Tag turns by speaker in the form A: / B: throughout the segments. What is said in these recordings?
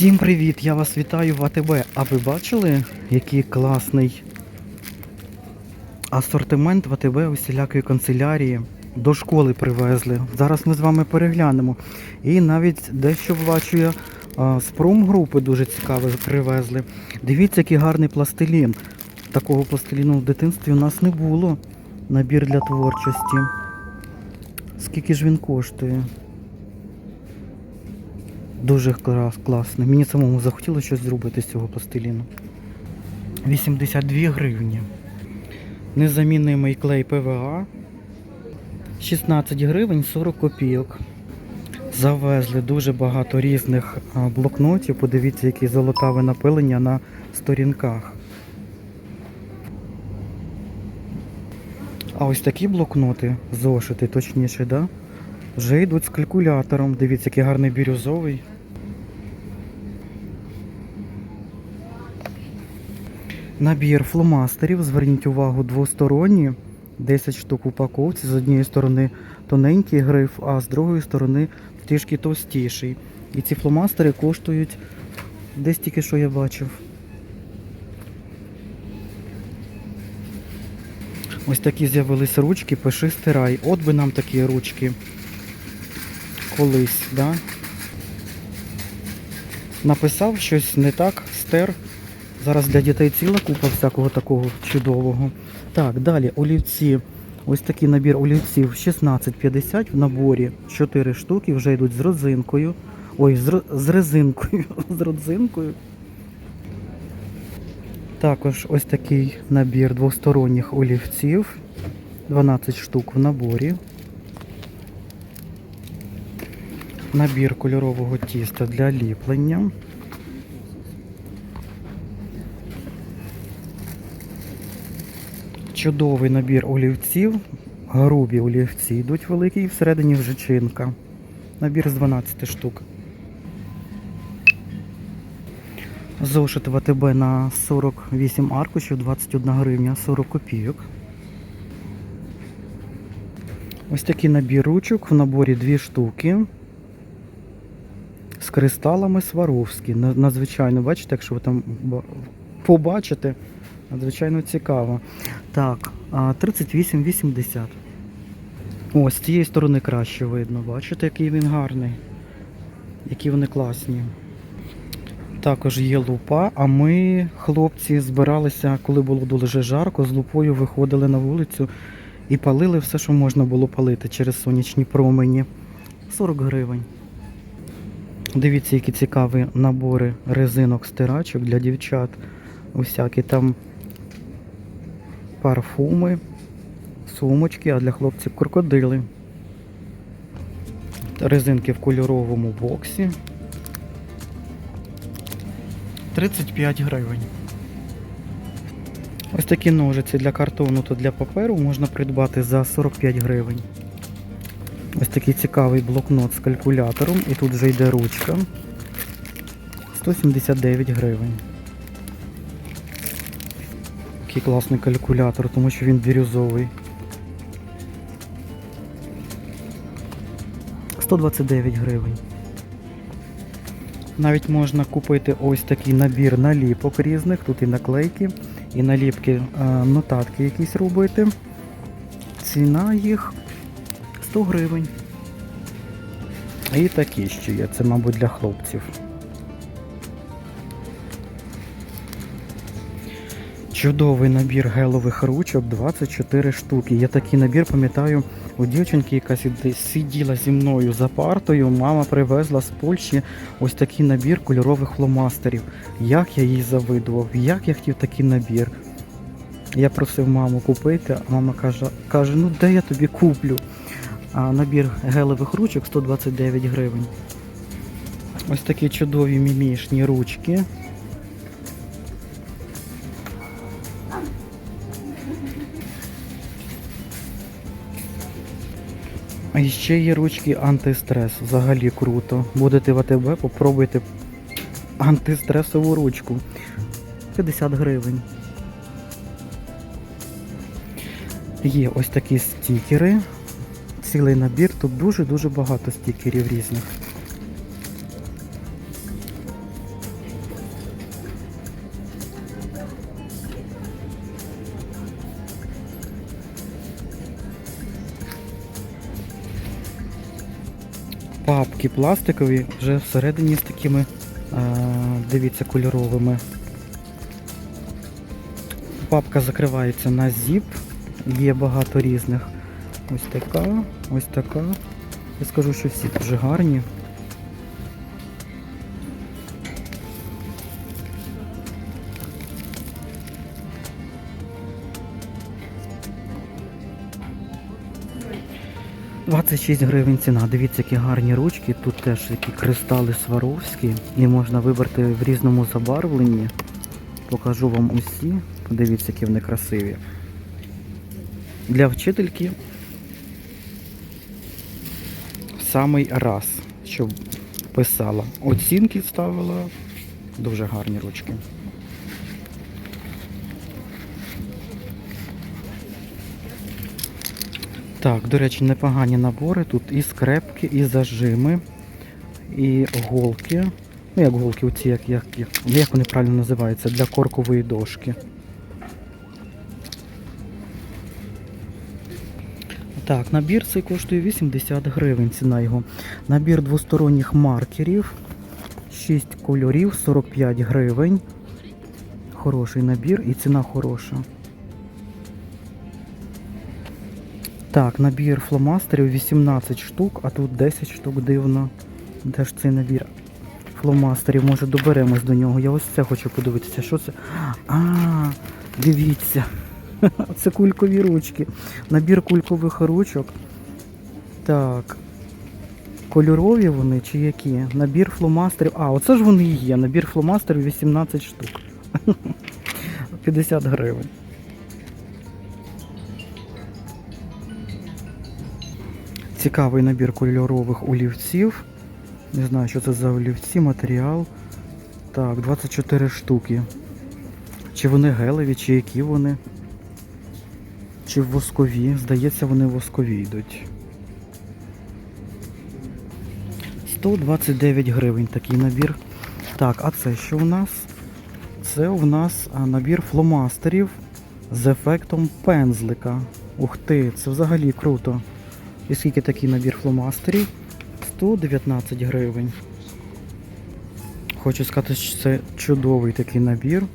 A: Всім привіт! Я вас вітаю в АТБ. А ви бачили, який класний асортимент в АТБ усілякої канцелярії? До школи привезли. Зараз ми з вами переглянемо. І навіть дещо бачу а, з промгрупи дуже цікаве привезли. Дивіться, який гарний пластилін. Такого пластиліну в дитинстві у нас не було. Набір для творчості. Скільки ж він коштує? Дуже клас, класний. Мені самому захотілося щось зробити з цього пластиліну. 82 гривні. Незамінний клей ПВА. 16 гривень 40 копійок. Завезли дуже багато різних блокнотів. Подивіться, які золотаве напилення на сторінках. А ось такі блокноти, зошити, точніше, да? Вже йдуть з калькулятором. Дивіться, який гарний бірюзовий. Набір фломастерів, зверніть увагу, двосторонні. 10 штук упаковці. З однієї сторони тоненький гриф, а з другої сторони трішки товстіший. І ці фломастери коштують десь тільки що я бачив. Ось такі з'явились ручки, пиши стирай. От би нам такі ручки колись, да? Написав щось не так, стер. Зараз для дітей ціла купа всякого такого чудового. Так, далі олівці. Ось такий набір олівців 16,50 в наборі 4 штуки, вже йдуть з розинкою. Ой, з, з резинкою. з родзинкою. Також ось такий набір двосторонніх олівців. 12 штук в наборі. Набір кольорового тіста для ліплення. Чудовий набір олівців. Грубі олівці йдуть великі і всередині вже чинка. Набір з 12 штук. Зошит ВТБ на 48 аркушів, 21 гривня, 40 копійок. Ось такий набір ручок в наборі дві штуки. З кристалами Сваровські. Надзвичайно, бачите, якщо ви там побачите, надзвичайно цікаво. Так, а, 38,80. О, з цієї сторони краще видно. Бачите, який він гарний. Які вони класні. Також є лупа, а ми, хлопці, збиралися, коли було дуже жарко, з лупою виходили на вулицю і палили все, що можна було палити через сонячні промені. 40 гривень. Дивіться, які цікаві набори резинок стирачок для дівчат. Усякі там парфуми, сумочки, а для хлопців крокодили. Резинки в кольоровому боксі. 35 гривень. Ось такі ножиці для картону та для паперу можна придбати за 45 гривень. Ось такий цікавий блокнот з калькулятором. І тут вже йде ручка. 179 гривень. Такий класний калькулятор, тому що він бірюзовий. 129 гривень. Навіть можна купити ось такий набір наліпок різних. Тут і наклейки, і наліпки, е, нотатки якісь робити. Ціна їх 100 гривень. І такі ще є. Це, мабуть, для хлопців. Чудовий набір гелових ручок, 24 штуки. Я такий набір пам'ятаю у дівчинки, яка сиділа зі мною за партою. Мама привезла з Польщі ось такий набір кольорових фломастерів. Як я їй завидував, як я хотів такий набір. Я просив маму купити, а мама каже, каже, ну де я тобі куплю? А набір гелевих ручок 129 гривень. Ось такі чудові мімішні ручки. А ще є ручки антистрес. Взагалі круто. Будете в АТБ, попробуйте антистресову ручку. 50 гривень. Є ось такі стікери. Цілий набір. Тут дуже-дуже багато стікерів різних. Папки пластикові, вже всередині з такими, е, дивіться, кольоровими. Папка закривається на зіп, є багато різних. Ось така, ось така. Я скажу, що всі дуже гарні. Двадцять шість гривень ціна. Дивіться, які гарні ручки. Тут теж такі кристали сваровські. І можна вибрати в різному забарвленні. Покажу вам усі. Подивіться, які вони красиві. Для вчительки в самий раз, щоб писала. Оцінки ставила. Дуже гарні ручки. Так, до речі, непогані набори. Тут і скрепки, і зажими, і голки. Ну, як голки, оці, як, як, як, як вони правильно називаються, для коркової дошки. Так, набір цей коштує 80 гривень, ціна його. Набір двосторонніх маркерів, 6 кольорів, 45 гривень. Хороший набір і ціна хороша. Так, набір фломастерів 18 штук, а тут 10 штук дивно. Де ж цей набір фломастерів? Може доберемось до нього. Я ось це хочу подивитися. Що це? А, дивіться. Це кулькові ручки. Набір кулькових ручок. Так. Кольорові вони чи які? Набір фломастерів. А, оце ж вони і є. Набір фломастерів 18 штук. 50 гривень. Цікавий набір кольорових олівців. Не знаю, що це за олівці, матеріал. Так, 24 штуки. Чи вони гелеві, чи які вони? Чи воскові? Здається, вони воскові йдуть. 129 гривень такий набір. Так, а це що у нас? Це у нас набір фломастерів з ефектом пензлика. Ух ти, це взагалі круто. І скільки такий набір фломастерів? 119 гривень. Хочу сказати, що це чудовий такий набір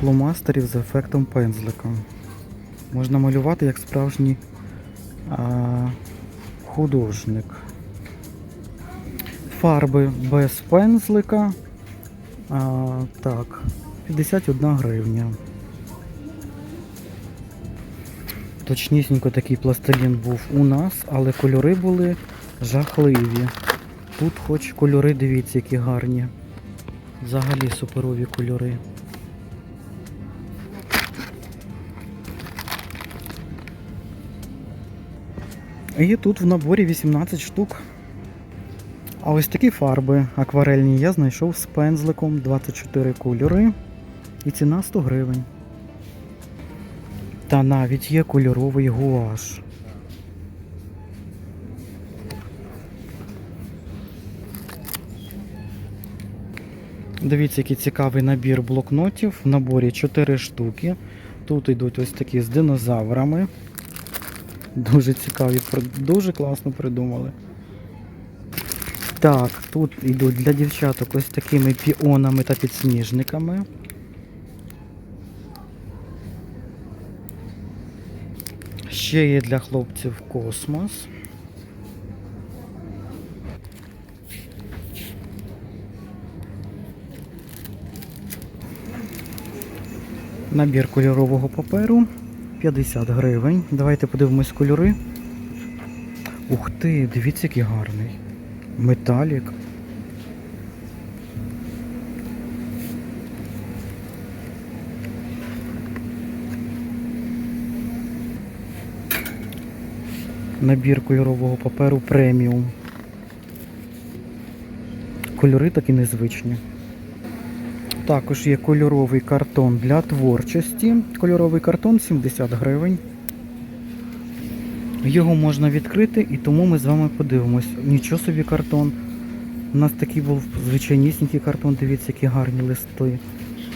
A: фломастерів з ефектом пензлика. Можна малювати як справжній а, художник. Фарби без пензлика. А, так, 51 гривня. Точнісінько такий пластилін був у нас, але кольори були жахливі. Тут хоч кольори, дивіться, які гарні. Взагалі суперові кольори. І тут в наборі 18 штук. А ось такі фарби акварельні я знайшов з пензликом 24 кольори. І ціна 100 гривень. Та навіть є кольоровий гуаш. Дивіться, який цікавий набір блокнотів. В наборі 4 штуки. Тут йдуть ось такі з динозаврами. Дуже цікаві, дуже класно придумали. Так, тут йдуть для дівчаток ось такими піонами та підсніжниками. Ще є для хлопців космос. Набір кольорового паперу 50 гривень. Давайте подивимось кольори. Ух ти, дивіться, який гарний. Металік. Набір кольорового паперу преміум. Кольори такі незвичні. Також є кольоровий картон для творчості. Кольоровий картон 70 гривень. Його можна відкрити і тому ми з вами подивимось. Нічого собі картон. У нас такий був звичайнісінький картон, дивіться, які гарні листи.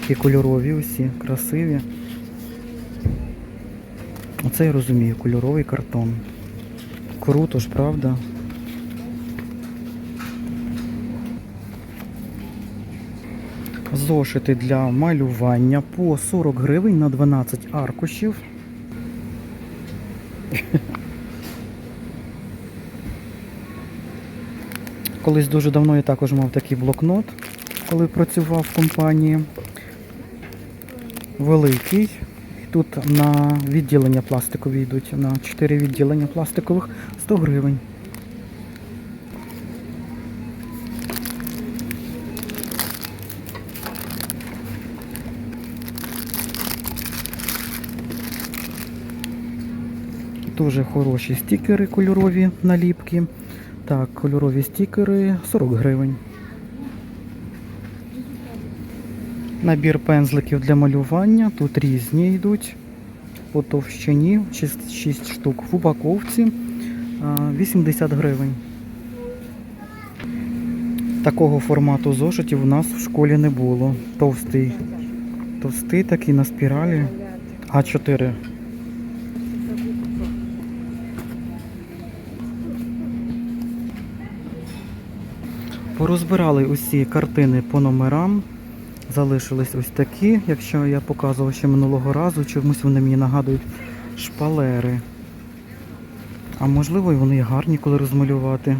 A: Які кольорові усі, красиві. Оце я розумію, кольоровий картон круто ж, правда? Зошити для малювання по 40 гривень на 12 аркушів. Колись дуже давно я також мав такий блокнот, коли працював в компанії. Великий. Тут на відділення пластикові йдуть, на 4 відділення пластикових 100 гривень. Дуже хороші стікери кольорові наліпки. Так, кольорові стікери 40 гривень. Набір пензликів для малювання. Тут різні йдуть по товщині, 6, 6 штук в упаковці. А, 80 гривень. Такого формату зошитів у нас в школі не було. Товстий. Товстий такий на спіралі. А4. Порозбирали усі картини по номерам. Залишились ось такі, якщо я показував ще минулого разу, чомусь вони мені нагадують шпалери. А можливо і вони гарні, коли розмалювати.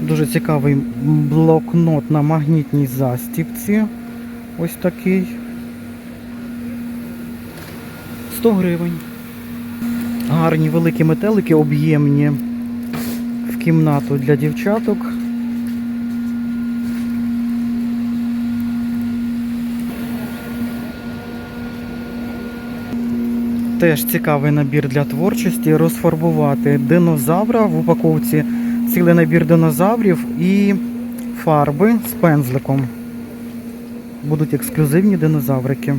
A: Дуже цікавий блокнот на магнітній застіпці. Ось такий. 100 гривень. Гарні великі метелики, об'ємні в кімнату для дівчаток. Теж цікавий набір для творчості. Розфарбувати динозавра в упаковці, цілий набір динозаврів і фарби з пензликом. Будуть ексклюзивні динозаврики.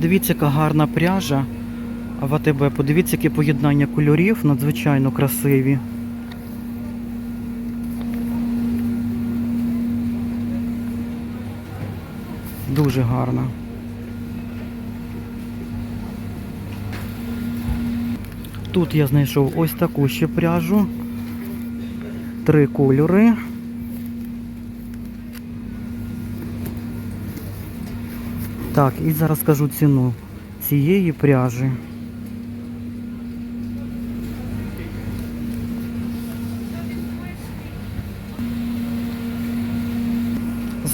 A: Дивіться, яка гарна пряжа в АТБ. Подивіться, яке поєднання кольорів, надзвичайно красиві. Дуже гарна. Тут я знайшов ось таку ще пряжу. Три кольори. Так, і зараз скажу ціну цієї пряжі.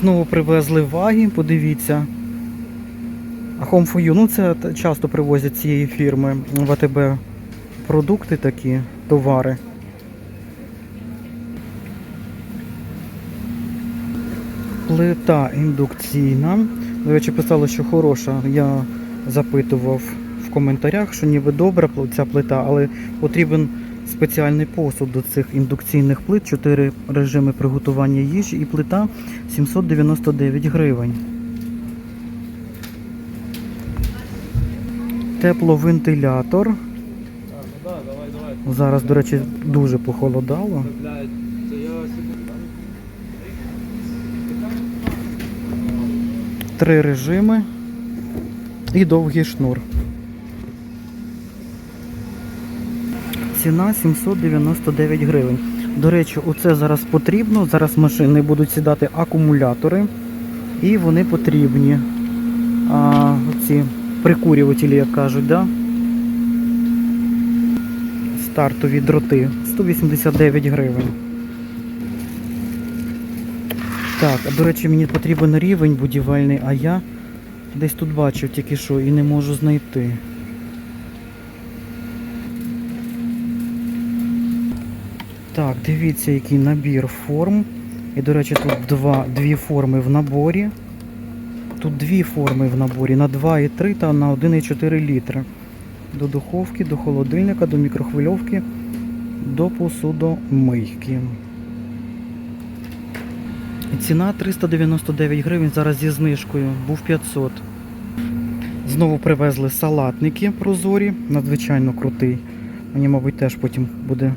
A: Знову привезли ваги, подивіться. Home for You, ну це часто привозять цієї фірми в АТБ продукти такі, товари. Плита індукційна. До речі, писали, що хороша. Я запитував в коментарях, що ніби добра ця плита, але потрібен спеціальний посуд до цих індукційних плит, 4 режими приготування їжі і плита 799 гривень. Тепловентилятор. Зараз, до речі, дуже похолодало. Три режими і довгий шнур. Ціна 799 гривень. До речі, оце зараз потрібно. Зараз машини будуть сідати акумулятори, і вони потрібні. А, оці прикурювателі, як кажуть, да? стартові дроти 189 гривень. Так, до речі, мені потрібен рівень будівельний, а я десь тут бачив тільки що і не можу знайти. Так, дивіться, який набір форм. І, до речі, тут два, дві форми в наборі. Тут дві форми в наборі на 2,3 та на 1,4 літри. До духовки, до холодильника, до мікрохвильовки, до посудомийки. Ціна 399 гривень зараз зі знижкою, був 500. Знову привезли салатники прозорі, надзвичайно крутий. Мені, мабуть, теж потім буде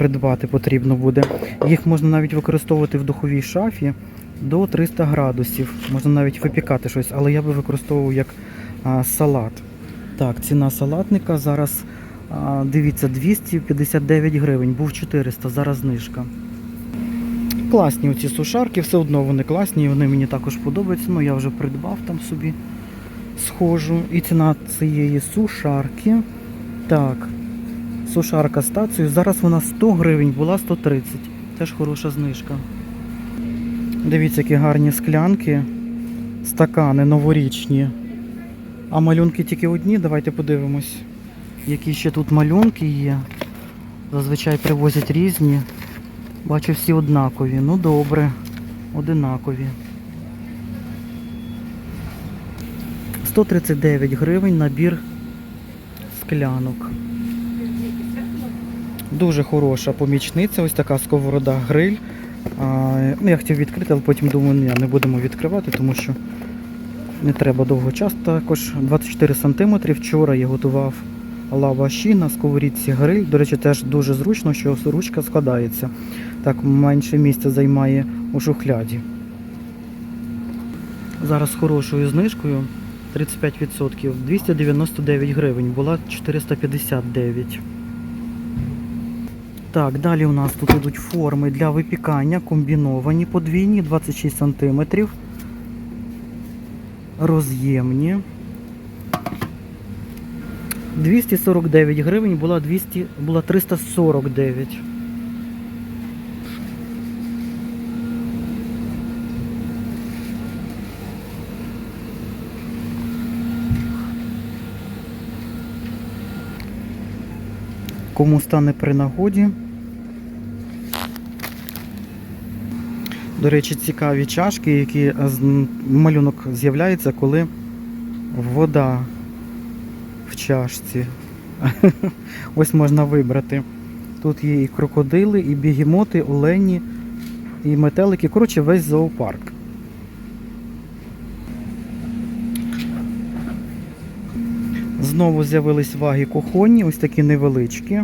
A: придбати потрібно буде. Їх можна навіть використовувати в духовій шафі до 300 градусів. Можна навіть випікати щось, але я би використовував як а, салат. Так, ціна салатника зараз, а, дивіться, 259 гривень, був 400, зараз знижка. Класні оці сушарки, все одно вони класні, вони мені також подобаються. Ну, я вже придбав там собі схожу. І ціна цієї сушарки. Так, сушарка стацію. Зараз вона 100 гривень, була 130. Теж хороша знижка. Дивіться, які гарні склянки, стакани новорічні. А малюнки тільки одні. Давайте подивимось, які ще тут малюнки є. Зазвичай привозять різні. Бачу всі однакові. Ну добре, одинакові. 139 гривень набір склянок. Дуже хороша помічниця, ось така сковорода гриль. Ну, я хотів відкрити, але потім думаю, ні, не будемо відкривати, тому що не треба довго часу. Також 24 см. Вчора я готував лаваші на сковорідці гриль. До речі, теж дуже зручно, що ручка складається. Так менше місця займає у шухляді. Зараз з хорошою знижкою 35%. 299 гривень, була 459. Так, далі у нас тут йдуть форми для випікання, комбіновані, подвійні, 26 см. Роз'ємні. 249 гривень, була 200, була 349. Кому стане при нагоді. До речі, цікаві чашки, які е, малюнок з'являється, коли вода в чашці. Ось можна вибрати. Тут є і крокодили, і бігемоти, олені, і метелики. Коротше, весь зоопарк. Знову з'явились ваги кухонні, ось такі невеличкі.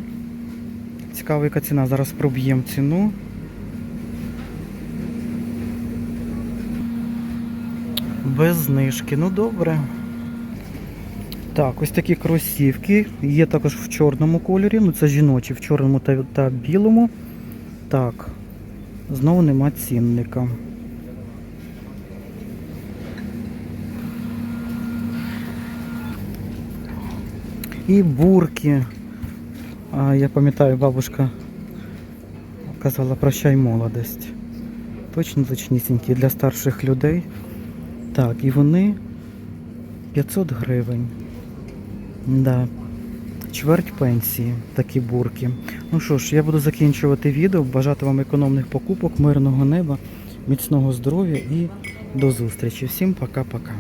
A: Цікава, яка ціна. Зараз проб'ємо ціну. Без знижки. Ну добре. Так, ось такі кросівки. Є також в чорному кольорі. Ну це жіночі в чорному та, та білому. Так. Знову нема цінника. І бурки. А, я пам'ятаю, бабушка казала прощай молодость. Точно точнісінькі для старших людей. Так, і вони 500 гривень. Да. Чверть пенсії, такі бурки. Ну що ж, я буду закінчувати відео. Бажати вам економних покупок, мирного неба, міцного здоров'я і до зустрічі. Всім пока-пока.